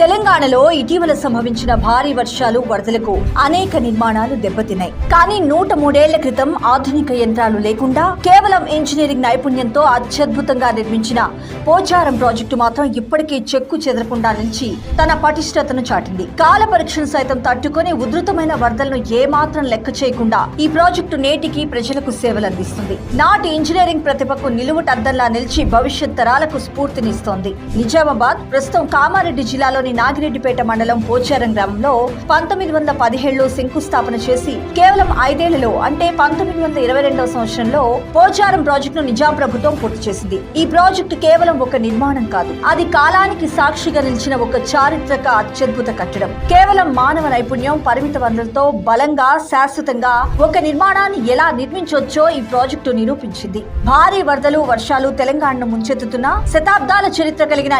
తెలంగాణలో ఇటీవల సంభవించిన భారీ వర్షాలు వరదలకు అనేక నిర్మాణాలు దెబ్బతిన్నాయి. కానీ నూట మూడేళ్ళ క్రితం ఆధునిక యంత్రాలు లేకుండా కేవలం ఇంజనీరింగ్ నైపుణ్యంతో అత్యద్భుతంగా నిర్మించిన పోచారం ప్రాజెక్టు మాత్రం ఇప్పటికీ చెక్కు చెదరకుండా నిలిచి తన పటిష్టతను చాటింది. కాల పరీక్షను సైతం తట్టుకొని ఉధృతమైన వరదలను ఏమాత్రం లెక్క చేయకుండా ఈ ప్రాజెక్టు నేటికి ప్రజలకు సేవలందిస్తుంది నాటి ఇంజనీరింగ్ ప్రతిభకు నిలువుటద్దంలా నిలిచి భవిష్యత్ తరాలకు స్ఫూర్తినిస్తోంది. నిజామాబాద్ ప్రస్తుతం కామారెడ్డి జిల్లాలోని నాగిరెడ్డిపేట మండలం పోచారం గ్రామంలో పంతొమ్మిది వందల పదిహేడులో శంకుస్థాపన చేసి కేవలం ఐదేళ్ళలో అంటే పంతొమ్మిది వందల ఇరవై రెండవ సంవత్సరంలో పోచారం ప్రాజెక్టును నిజాం ప్రభుత్వం పూర్తి చేసింది. ఈ ప్రాజెక్టు కేవలం ఒక నిర్మాణం కాదు అది కాలానికి సాక్షిగా నిలిచిన ఒక చారిత్రక అత్యద్భుత కట్టడం. కేవలం మానవ నైపుణ్యం పరిమిత వనరులతో బలంగా శాశ్వతంగా ఒక నిర్మాణాన్ని ఎలా నిర్మించవచ్చో ఈ ప్రాజెక్టు నిరూపించింది. భారీ వరదలు వర్షాలు తెలంగాణను ముంచెత్తుతున్న శతాబ్దాల చరిత్ర కలిగిన